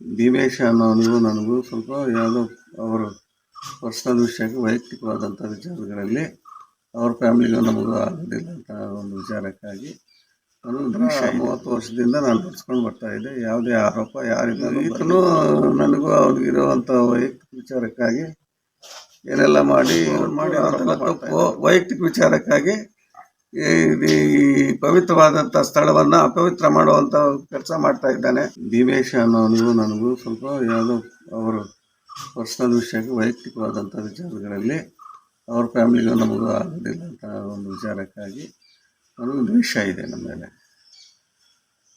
ಭೀಮೇಶ ಅನ್ನೋನಿಗೂ ನನಗೂ ಸ್ವಲ್ಪ ಯಾವುದೋ ಅವರು ಪರ್ಸ್ನಲ್ ವಿಷಯಕ್ಕೆ ವೈಯಕ್ತಿಕವಾದಂಥ ವಿಚಾರಗಳಲ್ಲಿ ಅವ್ರ ಫ್ಯಾಮಿಲಿಗೂ ನಮಗೂ ಆಗೋದಿಲ್ಲ ಅಂತ ಒಂದು ವಿಚಾರಕ್ಕಾಗಿ. ನಾನು ಮೂವತ್ತು ವರ್ಷದಿಂದ ನಾನು ನಡೆಸ್ಕೊಂಡು ಬರ್ತಾ ಇದ್ದೆ. ಯಾವುದೇ ಆರೋಪ ಯಾರಿಂದ ಈತನು ನನಗೂ ಅವ್ರಿಗಿರುವಂಥ ವೈಯಕ್ತಿಕ ವಿಚಾರಕ್ಕಾಗಿ ಏನೆಲ್ಲ ಮಾಡಿ ಮಾಡಿ ತಪ್ಪು ವೈಯಕ್ತಿಕ ವಿಚಾರಕ್ಕಾಗಿ ಈ ಪವಿತ್ರವಾದಂಥ ಸ್ಥಳವನ್ನು ಅಪವಿತ್ರ ಮಾಡುವಂಥ ಕೆಲಸ ಮಾಡ್ತಾ ಇದ್ದಾನೆ. ಭೀಮೇಶ ಅನ್ನೋನು ನನಗೂ ಸ್ವಲ್ಪ ಯಾವುದೋ ಅವರು ಪರ್ಸ್ನಲ್ ವಿಷಯಕ್ಕೆ ವೈಯಕ್ತಿಕವಾದಂಥ ವಿಚಾರಗಳಲ್ಲಿ ಅವ್ರ ಫ್ಯಾಮಿಲಿಗೂ ನಮಗೂ ಆಗೋದಿಲ್ಲ ಅಂತ ಒಂದು ವಿಚಾರಕ್ಕಾಗಿ ನನಗೆ ದ್ವೇಷ ಇದೆ ನಮ್ಮ ಮೇಲೆ.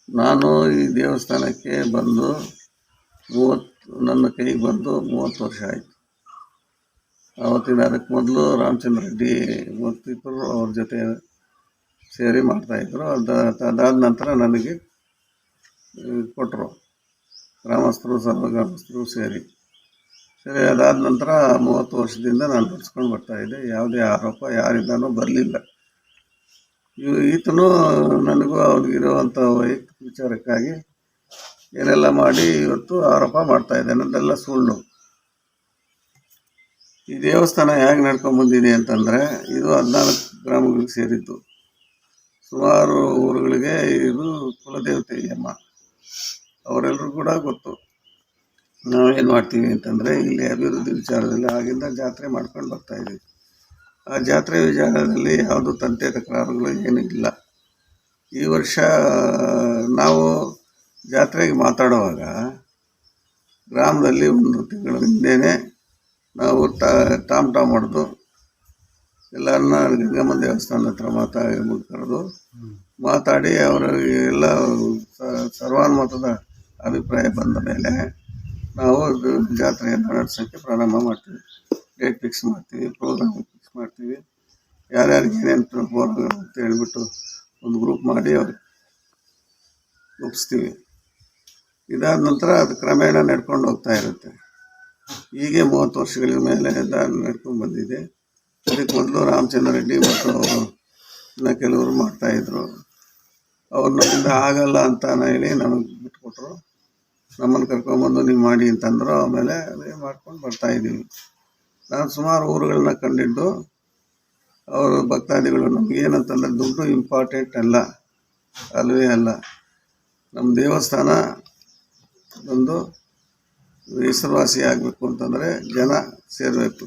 ನಾನು ಈ ದೇವಸ್ಥಾನಕ್ಕೆ ಬಂದು ಮೂವತ್ತು, ನನ್ನ ಕೈಗೆ ಬಂದು ಮೂವತ್ತು ವರ್ಷ ಆಯಿತು. ಆವತ್ತಿನ ಅದಕ್ಕೆ ಮೊದಲು ರಾಮಚಂದ್ರ ರೆಡ್ಡಿ ಮತ್ತಿಬ್ಬರು ಅವ್ರ ಜೊತೆ ಸೇರಿ ಮಾಡ್ತಾಯಿದ್ರು ಅದು ಅದಾದ ನಂತರ ನನಗೆ ಕೊಟ್ಟರು ಗ್ರಾಮಸ್ಥರು ಸರ್ವ ಗ್ರಾಮಸ್ಥರು ಸೇರಿ. ಸರಿ, ಅದಾದ ನಂತರ ಮೂವತ್ತು ವರ್ಷದಿಂದ ನಾನು ನಡೆಸ್ಕೊಂಡು ಬರ್ತಾಯಿದ್ದೆ ಯಾವುದೇ ಆರೋಪ ಯಾರಿಂದನೂ ಬರಲಿಲ್ಲ. ಈತನು ನನಗೂ ಅವನಿಗಿರುವಂಥ ವೈಯಕ್ತಿಕ ವಿಚಾರಕ್ಕಾಗಿ ಏನೆಲ್ಲ ಮಾಡಿ ಇವತ್ತು ಆರೋಪ ಮಾಡ್ತಾ ಇದ್ದಾನೆ. ಅದೆಲ್ಲ ಸುಳ್ಳು. ಈ ದೇವಸ್ಥಾನ ಹೇಗೆ ನಡ್ಕೊಂಡ್ಬಂದಿದೆ ಅಂತಂದರೆ, ಇದು ಹದಿನಾಲ್ಕು ಗ್ರಾಮಗಳಿಗೆ ಸೇರಿದ್ದು. ಸುಮಾರು ಊರುಗಳಿಗೆ ಇದು ಕುಲದೇವತೆ ಅಮ್ಮ. ಅವರೆಲ್ಲರೂ ಕೂಡ ಗೊತ್ತು. ನಾವೇನು ಮಾಡ್ತೀವಿ ಅಂತಂದರೆ ಇಲ್ಲಿ ಅಭಿವೃದ್ಧಿ ವಿಚಾರದಲ್ಲಿ ಆಗಿಂದ ಜಾತ್ರೆ ಮಾಡ್ಕೊಂಡು ಬರ್ತಾ ಇದ್ದೀವಿ. ಆ ಜಾತ್ರೆ ವಿಚಾರದಲ್ಲಿ ಯಾವುದು ತಂತೆ ತಕರಾರುಗಳು ಏನೂ ಇಲ್ಲ. ಈ ವರ್ಷ ನಾವು ಜಾತ್ರೆಗೆ ಮಾತಾಡುವಾಗ ಗ್ರಾಮದಲ್ಲಿ ಒಂದು ತಿಂಗಳ ಹಿಂದೆಯೇ ನಾವು ತಾಮ್ ಟಾಮ್ ಹೊಡೆದು ಎಲ್ಲರನ್ನ ಗಂಗಮ್ಮ ದೇವಸ್ಥಾನದ ಹತ್ರ ಮಾತಾಡಿ ಕರೆದು ಮಾತಾಡಿ ಅವರ ಎಲ್ಲ ಸರ್ವಾನುಮತದ ಅಭಿಪ್ರಾಯ ಬಂದ ಮೇಲೆ ನಾವು ಜಾತ್ರೆಯನ್ನು ನಡೆಸೋಕ್ಕೆ ಪ್ರಾರಂಭ ಮಾಡ್ತೀವಿ. ಡೇಟ್ ಫಿಕ್ಸ್ ಮಾಡ್ತೀವಿ ಪ್ರೋಗ್ರಾಮ್ ಫಿಕ್ಸ್ ಮಾಡ್ತೀವಿ. ಯಾರ್ಯಾರಿಗೆ ಏನೇನು ಪ್ರೋಗ್ರಾಮ್ ಅಂತ ಹೇಳ್ಬಿಟ್ಟು ಒಂದು ಗ್ರೂಪ್ ಮಾಡಿ ಅವ್ರಿಗೆ ಒಪ್ಪಿಸ್ತೀವಿ ಇದಾದ ನಂತರ ಅದು ಕ್ರಮೇಣ ನಡ್ಕೊಂಡು ಹೋಗ್ತಾ ಇರುತ್ತೆ. ಹೀಗೆ ಮೂವತ್ತು ವರ್ಷಗಳ ಮೇಲೆ ನಡ್ಕೊಂಡು ಬಂದಿದೆ. ಅದಕ್ಕೆ ಮೊದಲು ರಾಮಚಂದ್ರ ರೆಡ್ಡಿ ಮತ್ತು ಇನ್ನು ಕೆಲವರು ಮಾಡ್ತಾಯಿದ್ರು ಅವ್ರು ನಮ್ಮಿಂದ ಆಗಲ್ಲ ಅಂತ ಹೇಳಿ ನಮಗೆ ಬಿಟ್ಕೊಟ್ರು. ನಮ್ಮನ್ನು ಕರ್ಕೊಂಬಂದು ನೀವು ಮಾಡಿ ಅಂತಂದರು. ಆಮೇಲೆ ಅದೇ ಮಾಡ್ಕೊಂಡು ಬರ್ತಾಯಿದ್ದೀವಿ ನಾನು ಸುಮಾರು ಊರುಗಳನ್ನ ಕಂಡಿದ್ದು. ಅವರು ಭಕ್ತಾದಿಗಳು ನಮ್ಗೆ ಏನಂತಂದ್ರೆ ದುಡ್ಡು ಇಂಪಾರ್ಟೆಂಟ್ ಅಲ್ಲ. ಅಲ್ವೇ ಅಲ್ಲ. ನಮ್ಮ ದೇವಸ್ಥಾನ ಒಂದು ಹೆಸರುವಾಸಿ ಆಗಬೇಕು ಅಂತಂದರೆ ಜನ ಸೇರಬೇಕು.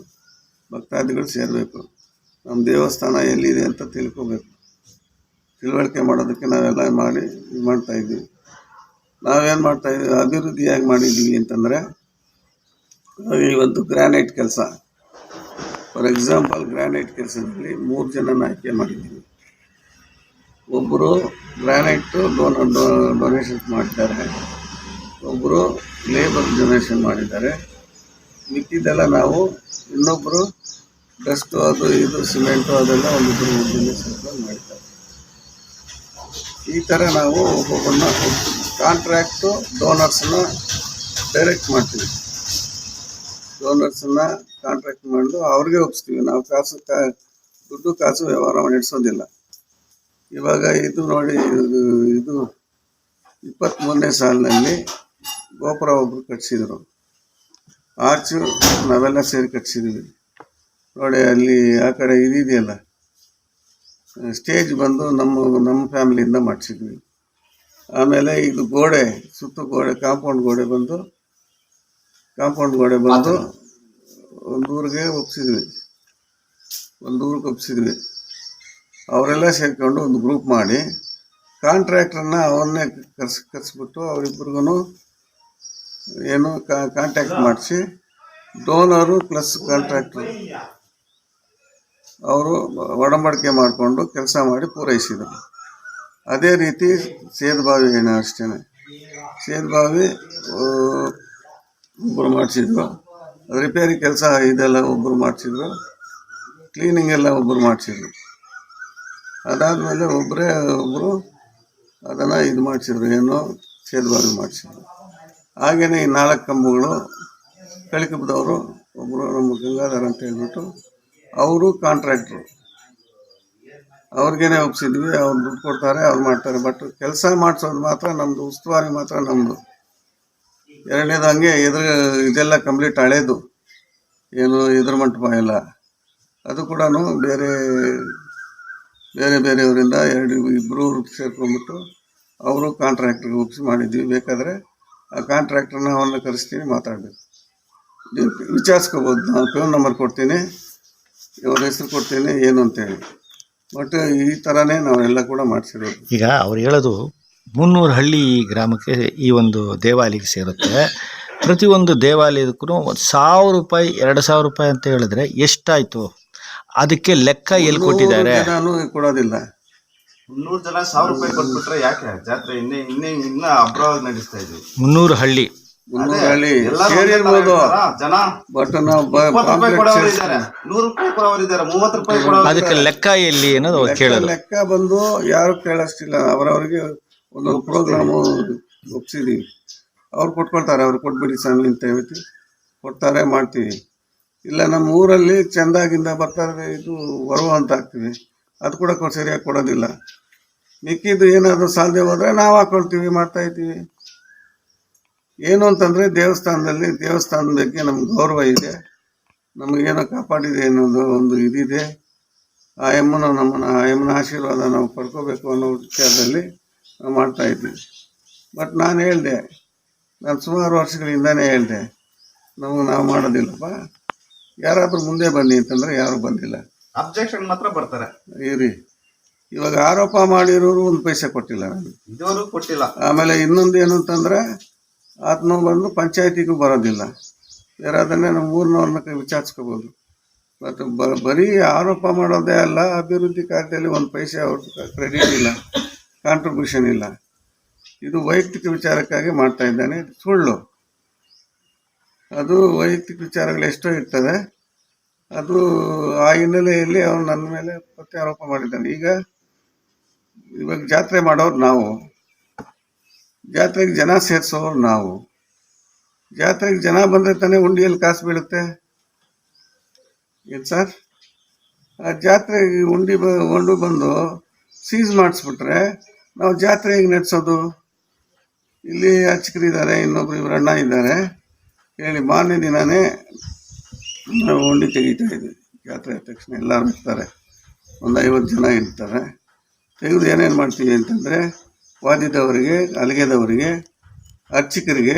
ಭಕ್ತಾದಿಗಳು ಸೇರಬೇಕು. ನಮ್ಮ ದೇವಸ್ಥಾನ ಎಲ್ಲಿದೆ ಅಂತ ತಿಳ್ಕೊಬೇಕು. ತಿಳುವಳಿಕೆ ಮಾಡೋದಕ್ಕೆ ನಾವೆಲ್ಲ ಮಾಡಿ ಇದು ಮಾಡ್ತಾಯಿದ್ದೀವಿ ನಾವೇನು ಮಾಡ್ತಾಯಿದ್ದೀವಿ ಅಭಿವೃದ್ಧಿಯಾಗಿ ಮಾಡಿದ್ದೀವಿ ಅಂತಂದರೆ ಈ ಒಂದು ಗ್ರಾನೈಟ್ ಕೆಲಸ. ಫಾರ್ ಎಕ್ಸಾಂಪಲ್, ಗ್ರಾನೈಟ್ ಕೆಲಸದಲ್ಲಿ ಮೂರು ಜನನ ಆಯ್ಕೆ ಮಾಡಿದ್ದೀವಿ. ಒಬ್ಬರು ಗ್ರಾನೈಟು ಡೋನ ಡೊನೇಷನ್ ಮಾಡಿದ್ದಾರೆ. ಒಬ್ಬರು ಲೇಬರ್ ಡೊನೇಷನ್ ಮಾಡಿದ್ದಾರೆ. ಮಿಕ್ಕಿದ್ದೆಲ್ಲ ನಾವು ಇನ್ನೊಬ್ಬರು ಡಸ್ಟು ಅದು ಇದು ಸಿಮೆಂಟು ಅದೆಲ್ಲ ಒಂದಿಬ್ಬರು ಮೂರು ಸರ್ಕಲ್ ಮಾಡಿದ್ದಾರೆ ಈ ಥರ ನಾವು ಒಬ್ಬೊಬ್ಬರನ್ನ ಕಾಂಟ್ರ್ಯಾಕ್ಟು ಡೋನರ್ಸನ್ನ ಡೈರೆಕ್ಟ್ ಮಾಡ್ತೀವಿ. ಡೋನರ್ಸನ್ನ ಕಾಂಟ್ರಾಕ್ಟ್ ಮಾಡಿ ಅವ್ರಿಗೆ ಒಪ್ಪಿಸ್ತೀವಿ ನಾವು ಕಾಸು ಕಾ, ದುಡ್ಡು ಕಾಸು ವ್ಯವಹಾರ ನಡೆಸೋದಿಲ್ಲ. ಇವಾಗ ಇದು ನೋಡಿ, ಇದು ಇದು ಇಪ್ಪತ್ತ್ಮೂರನೇ ಸಾಲಿನಲ್ಲಿ ಗೋಪುರ ಒಬ್ಬರು ಕಟ್ಸಿದ್ರು. ಆರ್ಚು ನಾವೆಲ್ಲ ಸೇರಿ ಕಟ್ಸಿದ್ದೀವಿ ನೋಡಿ ಅಲ್ಲಿ ಆ ಕಡೆ ಇದಿದೆಯಲ್ಲ? ಸ್ಟೇಜ್ ಬಂದು ನಮ್ಮ ನಮ್ಮ ಫ್ಯಾಮಿಲಿಯಿಂದ ಮಾಡಿಸಿದ್ವಿ. ಆಮೇಲೆ ಇದು ಗೋಡೆ ಸುತ್ತ ಗೋಡೆ ಕಾಂಪೌಂಡ್ ಗೋಡೆ ಬಂದು ಕಾಂಪೌಂಡ್ ಗೋಡೆ ಬಂದು ಒಂದು ಊರಿಗೆ ಒಪ್ಸಿದ್ವಿ. ಒಂದು ಊರಿಗೆ ಒಪ್ಸಿದ್ವಿ. ಅವರೆಲ್ಲ ಸೇರಿಕೊಂಡು ಒಂದು ಗ್ರೂಪ್ ಮಾಡಿ ಕಾಂಟ್ರಾಕ್ಟ್ರನ್ನ ಅವನ್ನೇ ಕರ್ಸ್ ಕರೆಸ್ಬಿಟ್ಟು ಅವರಿಬ್ರಿಗೂ ಏನು ಕಾಂಟ್ಯಾಕ್ಟ್ ಮಾಡಿಸಿ ಡೋನರು ಪ್ಲಸ್ ಕಾಂಟ್ರಾಕ್ಟ್ರು ಅವರು ಒಡಂಬಡಿಕೆ ಮಾಡಿಕೊಂಡು ಕೆಲಸ ಮಾಡಿ ಪೂರೈಸಿದರು. ಅದೇ ರೀತಿ ಸೇದುಬಾವಿ ಏನು ಅಷ್ಟೇ ಸೇದುಬಾವಿ ಒಬ್ಬರು ಮಾಡಿಸಿದ್ರು. ರಿಪೇರಿ ಕೆಲಸ ಇದೆಲ್ಲ ಒಬ್ಬರು ಮಾಡಿಸಿದ್ರು. ಕ್ಲೀನಿಂಗ್ ಎಲ್ಲ ಒಬ್ಬರು ಮಾಡಿಸಿದ್ರು. ಅದಾದಮೇಲೆ ಒಬ್ಬರೇ ಒಬ್ಬರು ಅದನ್ನು ಇದು ಮಾಡಿಸಿದ್ರು, ಏನು ಸೇದುಬಾವಿ ಮಾಡಿಸಿದ್ರು. ಹಾಗೆಯೇ ಈ ನಾಲ್ಕು ಕಂಬಗಳು ಕಳಿಕಬ್ಬದವರು ಒಬ್ಬರು ನಮ್ಮ ಗಂಗಾಧರ್ ಅಂತ ಹೇಳ್ಬಿಟ್ಟು ಅವರು ಕಾಂಟ್ರಾಕ್ಟ್ರು ಅವ್ರಿಗೇನೆ ಒಪ್ಸಿದ್ವಿ, ಅವ್ರು ದುಡ್ಡು ಕೊಡ್ತಾರೆ, ಅವ್ರು ಮಾಡ್ತಾರೆ. ಬಟ್ ಕೆಲಸ ಮಾಡಿಸೋದು ಮಾತ್ರ ನಮ್ಮದು ಉಸ್ತುವಾರಿ ಮಾತ್ರ ನಮ್ಮದು ಎರಡನೇದು ಹಂಗೆ ಎದುರು ಇದೆಲ್ಲ ಕಂಪ್ಲೀಟ್ ಹಳೇದು. ಏನು ಎದುರು ಮಂಟಪ ಎಲ್ಲ ಅದು ಕೂಡ ಬೇರೆ ಬೇರೆ ಬೇರೆಯವರಿಂದ ಎರಡು ಇಬ್ಬರು ಸೇರ್ಕೊಂಡ್ಬಿಟ್ಟು ಅವರು ಕಾಂಟ್ರಾಕ್ಟ್ರಿಗೆ ಒಪ್ಪಿಸಿ ಮಾಡಿದ್ವಿ. ಬೇಕಾದರೆ ಆ ಕಾಂಟ್ರಾಕ್ಟ್ರನ್ನ ಅವನ್ನ ಕರೆಸ್ತೀನಿ ಮಾತಾಡಬೇಕು. ವಿಚಾರಿಸ್ಕೋಬೋದು. ನಾನು ಫೋನ್ ನಂಬರ್ ಕೊಡ್ತೀನಿ. ಇವ್ರ ಹೆಸರು ಕೊಡ್ತೇನೆ ಏನು ಅಂತೇಳಿ ಬಟ್ ಈ ಥರನೇ ನಾವೆಲ್ಲ ಕೂಡ ಮಾಡಿಸಿರೋದು. ಈಗ ಅವ್ರು ಹೇಳೋದು ಮುನ್ನೂರು ಹಳ್ಳಿ ಗ್ರಾಮಕ್ಕೆ ಈ ಒಂದು ದೇವಾಲಯಕ್ಕೆ ಸೇರುತ್ತೆ. ಪ್ರತಿಯೊಂದು ದೇವಾಲಯಕ್ಕೂ ಒಂದು ಸಾವಿರ ರೂಪಾಯಿ ಎರಡು ಸಾವಿರ ರೂಪಾಯಿ ಅಂತ ಹೇಳಿದ್ರೆ ಎಷ್ಟಾಯಿತು? ಅದಕ್ಕೆ ಲೆಕ್ಕ ಎಲ್ಲಿ ಕೊಟ್ಟಿದ್ದಾರೆ? ನಾನು ಕೊಡೋದಿಲ್ಲ. ಮುನ್ನೂರು ಜನ ಸಾವಿರ ರೂಪಾಯಿ ಕೊಟ್ಬಿಟ್ರೆ ಯಾಕೆ? ಜಾತ್ರೆ ಇನ್ನೇ ಇನ್ನೇ ಇನ್ನೂ ಅಬ್ರವಾಗಿ ನಡೆಸ್ತಾ ಇದ್ದೀವಿ. ಮುನ್ನೂರು ಹಳ್ಳಿ. ಸೇರಿರ್ಬೋದು. ಜನ. ಬಟ್ ನಾವು ಇಪ್ಪತ್ತು ರೂಪಾಯಿ ಕೊಡೋರು ಇದ್ದಾರೆ. ನೂರು ರೂಪಾಯಿ ಕೊಡೋರು ಇದ್ದಾರೆ. ಮೂವತ್ತು ರೂಪಾಯಿ ಕೊಡೋರು ಅದಕ್ಕೆ ಲೆಕ್ಕ ಎಲ್ಲಿ ಅನ್ನೋದು ಕೇಳೋದು ಲೆಕ್ಕ ಬಂದು ಯಾರು ಕೇಳಷ್ಟಿಲ್ಲ. ಅವರವರಿಗೆ ಒಂದೊಂದು ಪ್ರೋಗ್ರಾಮು ಒಪ್ಸಿದೀವಿ ಅವ್ರು ಕೊಟ್ಕೊಳ್ತಾರೆ. ಅವ್ರು ಕೊಟ್ಬಿಡಿ ಸ್ವಾಮಿ ಅಂತ ಹೇಳ್ತಿ ಕೊಡ್ತಾರೆ ಮಾಡ್ತೀವಿ. ಇಲ್ಲ ನಮ್ಮ ಊರಲ್ಲಿ ಚೆಂದಾಗಿಂದ ಬರ್ತಾರೆ ಇದು ಬರುವ ಅಂತ ಆಗ್ತೀವಿ ಅದು ಕೂಡ ಕೊ- ಸರಿಯಾಗಿ ಕೊಡೋದಿಲ್ಲ. ಮಿಕ್ಕಿದ್ದು ಏನಾದರೂ ಸಾಧ್ಯ ಹೋದರೆ ನಾವು ಹಾಕೊಳ್ತೀವಿ ಮಾಡ್ತಾ ಇದ್ದೀವಿ. ಏನು ಅಂತಂದರೆ ದೇವಸ್ಥಾನದಲ್ಲಿ ದೇವಸ್ಥಾನದ ಬಗ್ಗೆ ನಮ್ಗೆ ಗೌರವ ಇದೆ. ನಮಗೇನೋ ಕಾಪಾಡಿದೆ ಅನ್ನೋದು ಒಂದು ಇದಿದೆ. ಆ ಯಮ್ಮನ ನಮ್ಮನ್ನು ಆ ಯಮ್ಮನ ಆಶೀರ್ವಾದ ನಾವು ಪಡ್ಕೋಬೇಕು ಅನ್ನೋ ವಿಚಾರದಲ್ಲಿ ನಾವು ಮಾಡ್ತಾ ಇದ್ವಿ. ಬಟ್ ನಾನು ಹೇಳಿದೆ ನಾನು ಸುಮಾರು ವರ್ಷಗಳಿಂದನೇ ಹೇಳಿದೆ ನಮಗೆ ನಾವು ಮಾಡೋದಿಲ್ಲಪ್ಪ. ಯಾರಾದರೂ ಮುಂದೆ ಬನ್ನಿ ಅಂತಂದರೆ ಯಾರೂ ಬಂದಿಲ್ಲ. ಅಬ್ಜೆಕ್ಷನ್ ಮಾತ್ರ ಬರ್ತಾರೆ. ಇರಿ. ಇವಾಗ ಆರೋಪ ಮಾಡಿರೋರು ಒಂದು ಪೈಸೆ ಕೊಟ್ಟಿಲ್ಲ. ನಾನು ಇದುವರೆಗೂ ಕೊಟ್ಟಿಲ್ಲ. ಆಮೇಲೆ ಇನ್ನೊಂದು ಏನು ಅಂತಂದರೆ ಆತ್ಮ ಬಂದು ಪಂಚಾಯತಿಗೂ ಬರೋದಿಲ್ಲ. ಯಾರಾದನ್ನೇ ನಮ್ಮ ಊರಿನವ್ರನ್ನ ವಿಚಾರಿಸ್ಕೋಬೋದು. ಮತ್ತು ಬ, ಬರೀ ಆರೋಪ ಮಾಡೋದೇ ಅಲ್ಲ, ಅಭಿವೃದ್ಧಿ ಕಾರ್ಯದಲ್ಲಿ ಒಂದು ಪೈಸೆ ಅವ್ರ ಕ್ರೆಡಿಟ್ ಇಲ್ಲ ಕಾಂಟ್ರಿಬ್ಯೂಷನ್ ಇಲ್ಲ. ಇದು ವೈಯಕ್ತಿಕ ವಿಚಾರಕ್ಕಾಗಿ ಮಾಡ್ತಾ ಇದ್ದಾನೆ. ಇದು ಸುಳ್ಳು. ಅದು ವೈಯಕ್ತಿಕ ವಿಚಾರಗಳು ಎಷ್ಟೋ ಇರ್ತದೆ. ಅದು ಆ ಹಿನ್ನೆಲೆಯಲ್ಲಿ ಅವನು ನನ್ನ ಮೇಲೆ ಪ್ರತ್ಯಾರೋಪ ಮಾಡಿದ್ದಾನೆ. ಈಗ ಇವಾಗ ಜಾತ್ರೆ ಮಾಡೋರು ನಾವು. ಜಾತ್ರೆಗೆ ಜನ ಸೇರಿಸೋರು ನಾವು. ಜಾತ್ರೆಗೆ ಜನ ಬಂದರೆ ತಾನೇ ಉಂಡಿಯಲ್ಲಿ ಕಾಸು ಬೀಳುತ್ತೆ. ಏನು ಸರ್? ಆ ಜಾತ್ರೆಗೆ ಉಂಡಿ ಬ, ಉಂಡು ಬಂದು ಸೀಸ್ ಮಾಡಿಸ್ಬಿಟ್ರೆ ನಾವು ಜಾತ್ರೆ ಹೇಗೆ ನಡೆಸೋದು? ಇಲ್ಲಿ ಅರ್ಚಕರಿದ್ದಾರೆ ಇನ್ನೊಬ್ರು ಇವ್ರ ಅಣ್ಣ ಇದ್ದಾರೆ ಹೇಳಿ ಮಾರನೇ ದಿನವೇ ನಾವು ಉಂಡಿ ತೆಗಿತಾ ಇದ್ವಿ. ಜಾತ್ರೆ ಆದ ತಕ್ಷಣ ಎಲ್ಲರೂ ಇರ್ತಾರೆ. ಒಂದು ಐವತ್ತು ಜನ ಇರ್ತಾರೆ. ತೆಗೆದು ಏನೇನು ಮಾಡ್ತೀವಿ ಅಂತಂದರೆ ವಾದ್ಯದವರಿಗೆ ಅಲಿಗೆದವರಿಗೆ ಅರ್ಚಕರಿಗೆ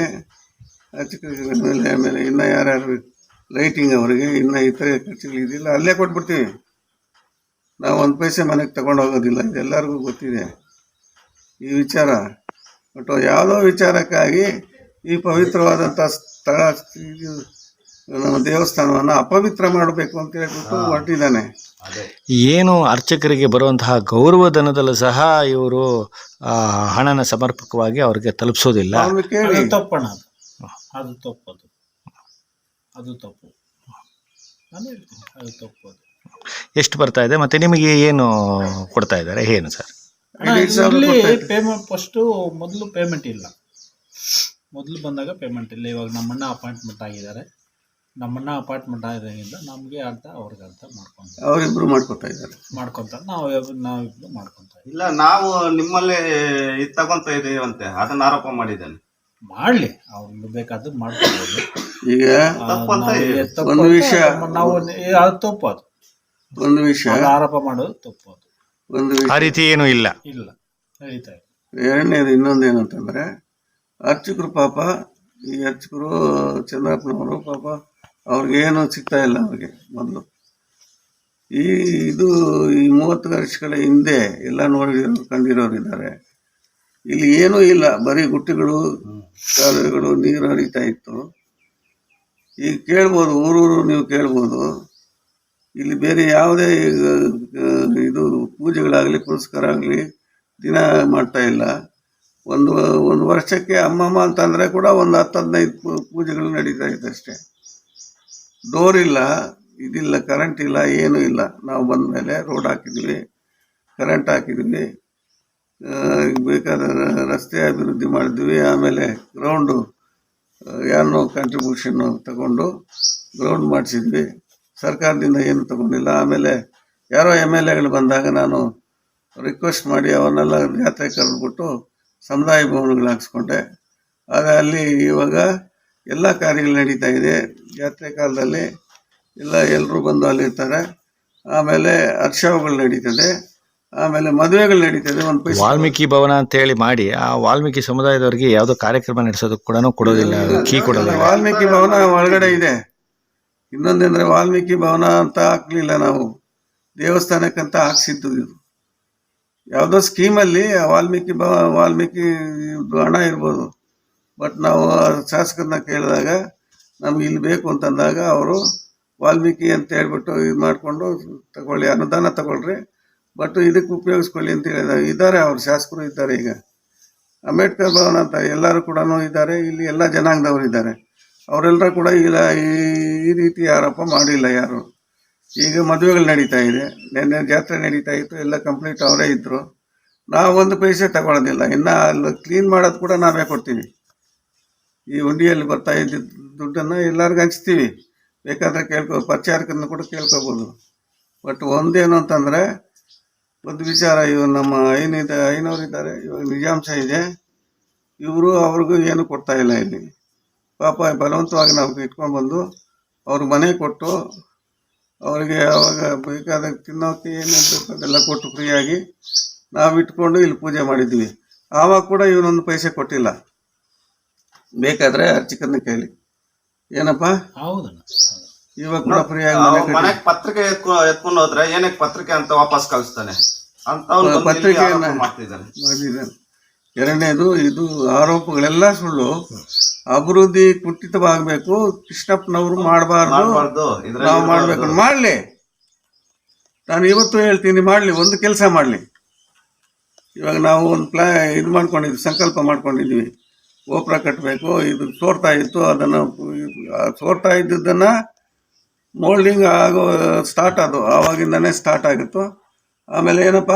ಅರ್ಚಕರಿಗೆ ಆಮೇಲೆ ಆಮೇಲೆ ಇನ್ನು ಯಾರ್ಯಾರು ಲೈಟಿಂಗ್ ಅವರಿಗೆ, ಇನ್ನು ಇತರೆ ಖರ್ಚುಗಳಿದಿಲ್ಲ ಅಲ್ಲೇ ಕೊಟ್ಬಿಡ್ತೀವಿ. ನಾವು ಒಂದು ಪೈಸೆ ಮನೆಗೆ ತಗೊಂಡು ಹೋಗೋದಿಲ್ಲ ಇದೆಲ್ಲರಿಗೂ ಗೊತ್ತಿದೆ. ಈ ವಿಚಾರ ಬಟ್ ಯಾವುದೋ ವಿಚಾರಕ್ಕಾಗಿ ಈ ಪವಿತ್ರವಾದಂಥ ಸ್ಥಳ, ಇದು ನಮ್ಮ ದೇವಸ್ಥಾನವನ್ನು ಅಪವಿತ್ರ ಮಾಡಬೇಕು ಅಂತ ಹೇಳ್ಬಿಟ್ಟು ಹೊರಟಿದ್ದಾನೆ. ಅದೇ. ಏನು ಅರ್ಚಕರಿಗೆ ಬರುವಂತಹ ಗೌರವಧನದಲ್ಲೂ ಸಹ ಇವರು ಹಣನ ಸಮರ್ಪಕವಾಗಿ ಅವ್ರಿಗೆ ತಲುಪಿಸೋದಿಲ್ಲ. ಕೇಳಿ. ಅದು ತಪ್ಪಣ ಅದು. ತಪ್ಪದು ತಪ್ಪು ಅದು. ತಪ್ಪು. ನಾನು ಹೇಳ್ತೀನಿ ಅದು ತಪ್ಪು ಎಷ್ಟು ಬರ್ತಾ ಇದೆ? ಮತ್ತೆ ನಿಮಗೆ ಏನು ಕೊಡ್ತಾ ಇದ್ದಾರೆ? ಏನು ಸರ್? ಇಲ್ಲಿ ಪೇಮೆಂಟ್ ಫಸ್ಟು ಮೊದಲು ಪೇಮೆಂಟ್ ಇಲ್ಲ. ಮೊದಲು ಬಂದಾಗ ಪೇಮೆಂಟ್ ಇಲ್ಲ. ಇವಾಗ ನಮ್ಮಣ್ಣ ಅಪಾಯಿಂಟ್ಮೆಂಟ್ ಆಗಿದ್ದಾರೆ. ನಮ್ಮಣ್ಣ ಅಪಾರ್ಟ್ಮೆಂಟ್ ಆಗಿದ್ದ ನಮಗೆ ಅಂತ ಅವ್ರಿಗೆ ಅರ್ಥ ಮಾಡ್ಕೊಂತ ಅವರಿಬ್ರು ಮಾಡ್ಕೊತಾ ಇದ್ದಾರೆ. ಮಾಡ್ಕೊಂತ ನಾವು ನಾವಿಬ್ರು ಮಾಡ್ಕೊಂತಾರೆ ಇಲ್ಲ ನಾವು ನಿಮ್ಮಲ್ಲಿ ಇದು ತಗೊಂತ ಇದೀವಂತೆ. ಅದನ್ನ ಆರೋಪ ಮಾಡಿದ್ದೇನೆ. ಮಾಡಲಿ. ಅವ್ರಿಗೆ ಬೇಕಾದ್ರೆ ಮಾಡ್ಕೊಬೋದು. ಈಗ ಆ, ತಪ್ಪು ಅಂತ ನಾವು ಹೇಳಿ. ತಪ್ಪು ಒಂದು ಅಂತ ವಿಷಯ- ನಾವು ಏ, ಅದು ತಪ್ಪು ಅದು. ಒಂದು ವಿಷಯ ಅದು ಆರೋಪ ಮಾಡೋದು ತಪ್ಪು ಅದು. ಒಂದು ಆ ವಿಷಯ ರೀತಿ ಏನೂ ಇಲ್ಲ. ಇಲ್ಲ. ಎರಡನೇದು ಇನ್ನೊಂದು ಏನಂತಂದರೆ ಅರ್ಚಕರು ಪಾಪ ಈ ಅರ್ಚಕರು ಚಂದ್ರಪ್ಪನವರು ಪಾಪ ಅವ್ರಿಗೇನು ಸಿಗ್ತಾ ಇಲ್ಲ ಅವ್ರಿಗೆ ಮೊದಲು. ಈ ಇದು ಈ ಮೂವತ್ತು ವರ್ಷಗಳ ಹಿಂದೆ ಎಲ್ಲ ನೋಡಿದ್ರು, ಕಂಡಿರೋರು ಇದ್ದಾರೆ. ಇಲ್ಲಿ ಏನೂ ಇಲ್ಲ, ಬರೀ ಗುಟ್ಟಿಗಳು, ಕಾಲುವೆಗಳು, ನೀರು ಹರಿತಾ ಇತ್ತು. ಈಗ ಕೇಳ್ಬೋದು, ಊರೂರು ನೀವು ಕೇಳ್ಬೋದು, ಇಲ್ಲಿ ಬೇರೆ ಯಾವುದೇ ಇದು ಪೂಜೆಗಳಾಗಲಿ, ಪುರಸ್ಕಾರ ಆಗಲಿ, ದಿನ ಮಾಡ್ತಾ ಇಲ್ಲ. ಒಂದು ಒಂದು ವರ್ಷಕ್ಕೆ ಅಮ್ಮಮ್ಮ ಅಂತಂದರೆ ಕೂಡ ಒಂದು ಹತ್ತು ಹದಿನೈದು ಪೂಜೆಗಳು ನಡೀತಾ ಇದೆ ಅಷ್ಟೇ ಡೋರ್ ಇಲ್ಲ, ಇದಿಲ್ಲ ಕರೆಂಟ್ ಇಲ್ಲ, ಏನೂ ಇಲ್ಲ. ನಾವು ಬಂದ ಮೇಲೆ ರೋಡ್ ಹಾಕಿದ್ವಿ ಕರೆಂಟ್ ಹಾಕಿದ್ವಿ. ಬೇಕಾದ ರಸ್ತೆ ಅಭಿವೃದ್ಧಿ ಮಾಡಿದ್ವಿ. ಆಮೇಲೆ ಗ್ರೌಂಡು ಯಾರನ್ನೋ ಕಾಂಟ್ರಿಬ್ಯೂಷನ್ನು ತಗೊಂಡು ಗ್ರೌಂಡ್ ಮಾಡಿಸಿದ್ವಿ. ಸರ್ಕಾರದಿಂದ ಏನು ತಗೊಂಡಿಲ್ಲ. ಆಮೇಲೆ ಯಾರೋ ಎಂ ಎಲ್ ಎಗಳು ಬಂದಾಗ ನಾನು ರಿಕ್ವೆಸ್ಟ್ ಮಾಡಿ ಅವನ್ನೆಲ್ಲ ಜಾತ್ರೆ ಕರೆದ್ಬಿಟ್ಟು ಸಮುದಾಯ ಭವನಗಳು ಹಾಕ್ಸ್ಕೊಂಡೆ. ಆಗ ಅಲ್ಲಿ ಇವಾಗ ಎಲ್ಲ ಕಾರ್ಯಗಳು ನಡೀತಾ ಇದೆ. ಜಾತ್ರೆ ಕಾಲದಲ್ಲಿ ಎಲ್ಲ ಎಲ್ಲರೂ ಬಂದು ಅಲ್ಲಿರ್ತಾರೆ. ಆಮೇಲೆ ಹರ್ಷಗಳು ನಡೀತದೆ. ಆಮೇಲೆ ಮದುವೆಗಳು ನಡೀತದೆ. ಒಂದು ಪೈಸೆ ವಾಲ್ಮೀಕಿ ಭವನ ಅಂತ ಹೇಳಿ ಮಾಡಿ ಆ ವಾಲ್ಮೀಕಿ ಸಮುದಾಯದವರಿಗೆ ಯಾವುದೋ ಕಾರ್ಯಕ್ರಮ ನಡೆಸೋದು ಕೂಡ ಕೊಡೋದಿಲ್ಲ. ಕೀ ಕೊಡೋದಿಲ್ಲ. ವಾಲ್ಮೀಕಿ ಭವನ ಒಳಗಡೆ ಇದೆ. ಇನ್ನೊಂದೇಂದ್ರೆ ವಾಲ್ಮೀಕಿ ಭವನ ಅಂತ ಹಾಕ್ಲಿಲ್ಲ ನಾವು. ದೇವಸ್ಥಾನಕ್ಕಂತ ಹಾಕ್ಸಿದ್ದು ಇದು. ಯಾವುದೋ ಸ್ಕೀಮಲ್ಲಿ ಆ ವಾಲ್ಮೀಕಿ ಭವ ವಾಲ್ಮೀಕಿ ಹಣ ಇರ್ಬೋದು. ಬಟ್ ನಾವು ಶಾಸಕರನ್ನ ಕೇಳಿದಾಗ, ನಮ್ಗೆ ಇಲ್ಲಿ ಬೇಕು ಅಂತಂದಾಗ ಅವರು ವಾಲ್ಮೀಕಿ ಅಂತ ಹೇಳ್ಬಿಟ್ಟು ಇದು ಮಾಡಿಕೊಂಡು ತಗೊಳ್ಳಿ, ಅನುದಾನ ತಗೊಳ್ರಿ. ಬಟ್ ಇದಕ್ಕೆ ಉಪಯೋಗಿಸ್ಕೊಳ್ಳಿ ಅಂತ ಹೇಳಿದಾಗ, ಇದ್ದಾರೆ ಅವ್ರು ಶಾಸಕರು ಇದ್ದಾರೆ ಈಗ. ಅಂಬೇಡ್ಕರ್ ಭವನ ಅಂತ ಎಲ್ಲರೂ ಕೂಡ ಇದ್ದಾರೆ, ಇಲ್ಲಿ ಎಲ್ಲ ಜನಾಂಗದವರು ಇದ್ದಾರೆ. ಅವರೆಲ್ಲರೂ ಕೂಡ ಇಲ್ಲ ಈ- ರೀತಿ ಆರೋಪ ಮಾಡಿಲ್ಲ ಯಾರು. ಈಗ ಮದುವೆಗಳು ನಡೀತಾ ಇದೆ, ನಿನ್ನೆ ಜಾತ್ರೆ ನಡೀತಾ ಇತ್ತು, ಎಲ್ಲ ಕಂಪ್ಲೀಟ್ ಅವರೇ ಇದ್ದರು ನಾವು ಒಂದು ಪೈಸೆ ತಗೊಳ್ಳೋದಿಲ್ಲ ಇನ್ನು ಅಲ್ಲಿ ಕ್ಲೀನ್ ಮಾಡೋದು ಕೂಡ ನಾವೇ ಕೊಡ್ತೀವಿ. ಈ ಹುಂಡಿಯಲ್ಲಿ ಬರ್ತಾ ಇದ್ದ ದುಡ್ಡನ್ನು ಎಲ್ಲರಿಗೂ ಹಂಚ್ತೀವಿ. ಬೇಕಾದರೆ ಕೇಳ್ಕೊ ಪರಿಚಾರಕನ್ನು ಕೂಡ ಕೇಳ್ಕೊಬೋದು. ಬಟ್ ಒಂದೇನು ಅಂತಂದರೆ, ಒಂದು ವಿಚಾರ ಇವು ನಮ್ಮ ಐನಿದೆ ಐನವರಿದ್ದಾರೆ ಇವಾಗ ನಿಜಾಂಶ ಇದೆ. ಇವರು ಅವ್ರಿಗೂ ಏನು ಕೊಡ್ತಾ ಇಲ್ಲ ಇಲ್ಲಿ. ಪಾಪ ಬಲವಂತವಾಗಿ ನಾವು ಇಟ್ಕೊಂಡು ಬಂದು ಅವ್ರ ಮನೆ ಕೊಟ್ಟು, ಅವರಿಗೆ ಅವಾಗ ಬೇಕಾದ ತಿನ್ನೋಕೆ ಏನೇನು ಬೇಕು ಅದೆಲ್ಲ ಕೊಟ್ಟು ಫ್ರೀಯಾಗಿ ನಾವು ಇಟ್ಕೊಂಡು ಇಲ್ಲಿ ಪೂಜೆ ಮಾಡಿದ್ವಿ. ಆವಾಗ ಕೂಡ ಇವನೊಂದು ಪೈಸೆ ಕೊಟ್ಟಿಲ್ಲ. ಬೇಕಾದರೆ ಅರ್ಚಕರನ್ನ ಕೇಳಿ. ಏನಪ್ಪ? ಹೌದಣ್ಣ. ಇವಾಗ ಕೂಡ ಫ್ರೀಯಾಗಿ ಮನೆ ಕಟ್ಟಿ. ಮನೆಗ್ ಪತ್ರಿಕೆ ಎತ್ಕೊ ಎತ್ಕೊಂಡು ಹೋದ್ರೆ ಏನಕ್ಕೆ ಪತ್ರಿಕೆ ಅಂತ ವಾಪಸ್ ಕಳಿಸ್ತಾನೆ? ಅಂತ ಪತ್ರಿಕೆಯನ್ನ- ಮಾಡ್ತಿದ್ದಾನೆ. ಮಾಡಿದ್ದಾನೆ. ಎರಡನೇದು ಇದು ಆರೋಪಗಳೆಲ್ಲ ಸುಳ್ಳು. ಅಭಿವೃದ್ಧಿ ಕುಂಠಿತವಾಗಬೇಕು ಕೃಷ್ಣಪ್ಪನವರು ಮಾಡಬಾರ್ದು. ಮಾಡ್ಬಾರ್ದು. ನಾವು ಇದ್ರಲ್ಲಿ ಮಾಡಬೇಕು ಮಾಡಲಿ. ನಾನು ಇವತ್ತು ಹೇಳ್ತೀನಿ ಮಾಡಲಿ ಒಂದು ಕೆಲಸ ಮಾಡಲಿ. ಇವಾಗ ನಾವು ಒಂದು ಪ್ಲಾ ಇದು ಮಾಡ್ಕೊಂಡಿದ್ವಿ ಸಂಕಲ್ಪ ಮಾಡ್ಕೊಂಡಿದ್ವಿ. ಗೋಪುರ ಕಟ್ಟಬೇಕು ಇದು ಸೋರ್ತಾ ಇತ್ತು ಅದನ್ನು ಸೋರ್ತಾ ಇದ್ದದ್ದನ್ನು ಮೋಲ್ಡಿಂಗ್ ಆಗೋ ಸ್ಟಾರ್ಟ್ ಅದು ಆವಾಗಿಂದನೇ ಸ್ಟಾರ್ಟ್ ಆಗಿತ್ತು. ಆಮೇಲೆ ಏನಪ್ಪ?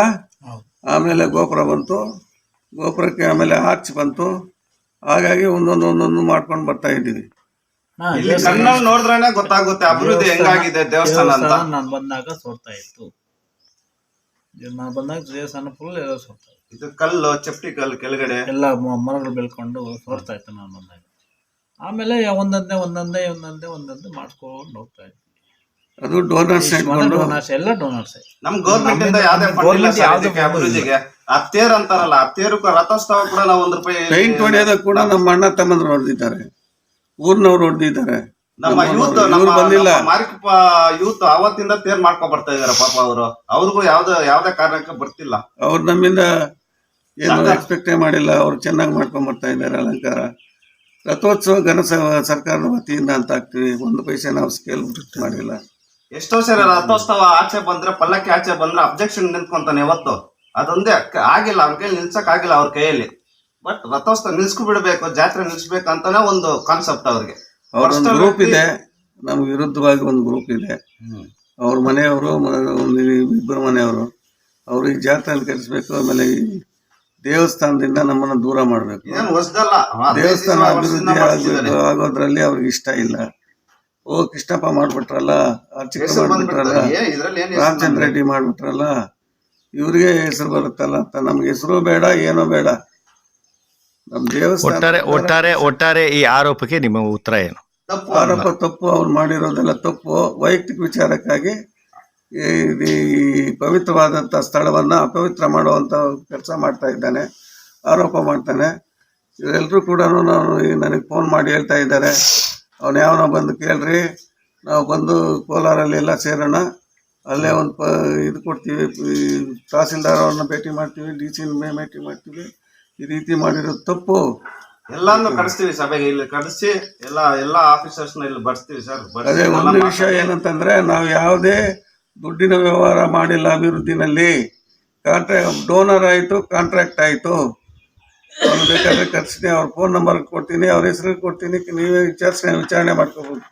ಆಮೇಲೆ ಗೋಪುರ ಬಂತು ಗೋಪುರಕ್ಕೆ ಆಮೇಲೆ ಆರ್ಚ್ ಬಂತು. ಹಾಗಾಗಿ ಒಂದೊಂದು ಒಂದೊಂದು ಮಾಡ್ಕೊಂಡು ಬರ್ತಾ ಇದ್ದೀವಿ. ನಾ ಇಲ್ಲಿ ಕಣ್ಣಲ್ಲಿ ನೋಡಿದ್ರೇನೆ ಗೊತ್ತಾಗುತ್ತೆ ಅಭಿವೃದ್ಧಿ ಹೆಂಗಾಗಿದೆ ದೇವಸ್ಥಾನ ಅಂತ. ನಾನು ಬಂದಾಗ ಸೋರ್ತಾ ಇತ್ತು. ನಾನು ಬಂದಾಗ ದೇವಸ್ಥಾನ ಫುಲ್ ಎಲ್ಲ ಸೋರ್ತಾ ಇತ್ತು. ಇದು ಕಲ್ಲು ಚಪ್ಪಟಿ ಕಲ್ಲು ಕೆಳಗಡೆ. ಎಲ್ಲ ಮ- ಮರಗಳು ಬೆಳ್ಕೊಂಡು ಸೋರ್ತಾ ಇತ್ತು ನಾನು ಒಂದಾಗಿ ಆಮೇಲೆ ಒಂದೊಂದೇ ಒಂದೊಂದೇ ಒಂದೊಂದೇ ಒಂದೊಂದೇ ಮಾಡ್ಕೊಂಡು ಹೋಗ್ತಾ ಇತ್ತು ಅದು ಡೋನರ್ಸ್ ಇಟ್ಕೊಂಡು? ಡೋನರ್ಸ್ ಎಲ್ಲ ಡೋನರ್ಸ್ ನಮ್ ಗೌರ್ಮೆಂಟ್ ಇಂದ ಯಾವ್ದೇ ಫಂಡ್ ಇಲ್ಲ Government ಸರ್ ಯಾವ್ದೇ ಇದಕ್ಕೆ fund ಇಲ್ಲ. ಅಭಿವೃದ್ಧಿಗೆ ಆ ತೇರ್ ಅಂತಾರಲ್ಲ ಅತ್ತೇರು ತೇರು ರಥೋತ್ಸವ ಕೂಡ ನಾವು ಒಂದ್ ರೂಪಾಯಿ ಪೈಂಟ್ ಹೊಡೆಯೋದ ಕೂಡ ನಮ್ಮ ಅಣ್ಣ ತಮ್ಮಂದ್ರು ಹೊಡೆದಿದ್ದಾರೆ. ಊರ್ನವ್ರು ಹೊಡೆದಿದ್ದಾರೆ. ನಮ್ಮ ಯೂತ್ ನಮ್ಮ ಬಂದಿಲ್ಲ. ಮಾರಿಕಪ್ಪ ಯೂತ್ ಅವತ್ತಿಂದ ತೇರ್ ಮಾಡ್ಕೊ ಬರ್ತಾ ಇದಾರೆ ಪಾಪ ಅವರು. ಅವ್ರಿಗೂ ಯಾವ್ದು ಯಾವ್ದೇ ಕಾರಣಕ್ಕೆ ಬರ್ತಿಲ್ಲ. ಅವ್ರು ನಮ್ಮಿಂದ ಏನು ಎಕ್ಸ್ಪೆಕ್ಟೇ ಮಾಡಿಲ್ಲ ಅವ್ರು ಚೆನ್ನಾಗಿ ಮಾಡ್ಕೊಂಡ್ ಬರ್ತಾ ಇದ್ದಾರೆ ಅಲಂಕಾರ. ರಥೋತ್ಸವ ಘನ ಸರ್ಕಾರದ ವತಿಯಿಂದ ಅಂತ ಹಾಕ್ತೀವಿ. ಒಂದು ಪೈಸೆ ನಾವು ಸ್ಕೇಲ್ ಮಾಡಿಲ್ಲ. ಎಷ್ಟೋ ಸರಿ ರಥೋತ್ಸವ ಆಚೆ ಬಂದ್ರೆ ಪಲ್ಲಕ್ಕಿ ಆಚೆ ಬಂದ್ರೆ ಅಬ್ಜೆಕ್ಷನ್ ನಿಂತ್ಕೊಂತಾನೆ ಯಾವತ್ತು. ಅದೊಂದೇ ಆಗಿಲ್ಲ ಅವ್ರ ಕೈಯಲ್ಲಿ ನಿಲ್ಸಕ್ ಆಗಿಲ್ಲ ಅವ್ರ ಕೈಯಲ್ಲಿ. ಬಟ್ ರಥೋತ್ಸವ ನಿಲ್ಸ್ಕೊ ಬಿಡಬೇಕು ಜಾತ್ರೆ ನಿಲ್ಸ್ಬೇಕು ಅಂತಾನೆ ಒಂದು ಕಾನ್ಸೆಪ್ಟ್ ಅವ್ರಿಗೆ. ಅವ್ರೊಂದು ಗ್ರೂಪ್ ಇದೆ. ನಮ್ಗೆ ವಿರುದ್ಧವಾಗಿ ಒಂದು ಗ್ರೂಪ್ ಇದೆ. ಅವ್ರ ಮನೆಯವರು ಇಬ್ಬರು ಮನೆಯವರು ಅವ್ರಿಗೆ ಜಾತ್ರೆ ಜಾತ್ರೆಯಲ್ಲಿ ಕರೆಸ್ಬೇಕು ಆಮೇಲೆ ದೇವಸ್ಥಾನದಿಂದ ನಮ್ಮನ್ನ ದೂರ ಮಾಡಬೇಕು. ಹೊಸದಲ್ಲ? ದೇವಸ್ಥಾನ ಅಭಿವೃದ್ಧಿ ಆಗಬೇಕು. ಆಗೋದ್ರಲ್ಲಿ ಅವ್ರಿಗೆ ಇಷ್ಟ ಇಲ್ಲ. ಓ ಕೃಷ್ಣಪ್ಪ ಮಾಡ್ಬಿಟ್ರಲ್ಲ ಅರ್ಚಕ ಮಾಡ್ಬಿಟ್ರಲ್ಲ ಇದ್ರಲ್ಲಿ ಏನ್ ರಾಮಚಂದ್ರ ರೆಡ್ಡಿ ಮಾಡ್ಬಿಟ್ರಲ್ಲ ಇವ್ರಿಗೆ ಹೆಸರು ಬರುತ್ತಲ್ಲ ಅಂತ ನಮ್ಗೆ ಹೆಸರು ಬೇಡ ಏನೋ ಬೇಡ. ನಮ್ ದೇವಸ್ಥಾನ ಒಟ್ಟಾರೆ ಒಟ್ಟಾರೆ ಒಟ್ಟಾರೆ ಈ ಆರೋಪಕ್ಕೆ ನಿಮ್ಮ ಉತ್ತರ ಏನು? ತಪ್ಪು. ಆರೋಪ ತಪ್ಪು ಅವ್ರು ಮಾಡಿರೋದೆಲ್ಲ ತಪ್ಪು. ವೈಯಕ್ತಿಕ ವಿಚಾರಕ್ಕಾಗಿ ಈ ಈ ಪವಿತ್ರವಾದಂಥ ಸ್ಥಳವನ್ನು ಅಪವಿತ್ರ ಮಾಡುವಂಥ ಕೆಲಸ ಮಾಡ್ತಾ ಇದ್ದಾನೆ ಆರೋಪ ಮಾಡ್ತಾನೆ. ಎಲ್ಲರೂ ಕೂಡ ನಾನು ನನಗೆ ಫೋನ್ ಮಾಡಿ ಹೇಳ್ತಾ ಇದ್ದಾರೆ. ಅವನು ಯಾವನ ಬಂದು ಕೇಳ್ರಿ ನಾವು ಬಂದು ಕೋಲಾರಲ್ಲಿ ಎಲ್ಲ ಸೇರೋಣ. ಅಲ್ಲೇ ಒಂದು ಪ ಇದು ಕೊಡ್ತೀವಿ ತಹಸೀಲ್ದಾರ್ ಅವ್ರನ್ನ ಭೇಟಿ ಮಾಡ್ತೀವಿ ಡಿ ಸಿ ಭೇಟಿ ಮಾಡ್ತೀವಿ. ಈ ರೀತಿ ಮಾಡಿರೋದು ತಪ್ಪು. ಎಲ್ಲಾನು ಕರೆಸ್ತೀವಿ ಸಭೆಗೆ ಇಲ್ಲಿ ಕರೆಸಿ ಎಲ್ಲ ಎಲ್ಲ ಆಫೀಸರ್ಸ್ನ ಇಲ್ಲಿ ಬರ್ತೀವಿ ಸರ್. ಅದೇ ಒಂದು ವಿಷಯ ಏನಂತಂದ್ರೆ ನಾವು ಯಾವುದೇ ದುಡ್ಡಿನ ವ್ಯವಹಾರ ಮಾಡಿಲ್ಲ ಅಭಿವೃದ್ಧಿನಲ್ಲಿ. ಕಾಂಟ್ರಾಕ್ಟ್ ಡೋನರ್ ಆಯಿತು ಕಾಂಟ್ರಾಕ್ಟ್ ಆಯಿತು. ಅವ್ರು ಬೇಕಾದ್ರೆ ಕರ್ಸ್ತೀನಿ ಅವ್ರ ಫೋನ್ ನಂಬರ್ ಕೊಡ್ತೀನಿ, ಅವ್ರ ಹೆಸರು ಕೊಡ್ತೀನಿ, ನೀವೇ ವಿಚಾರಿಸಿ, ವಿಚಾರಣೆ ಮಾಡ್ಕೋಬೋದು.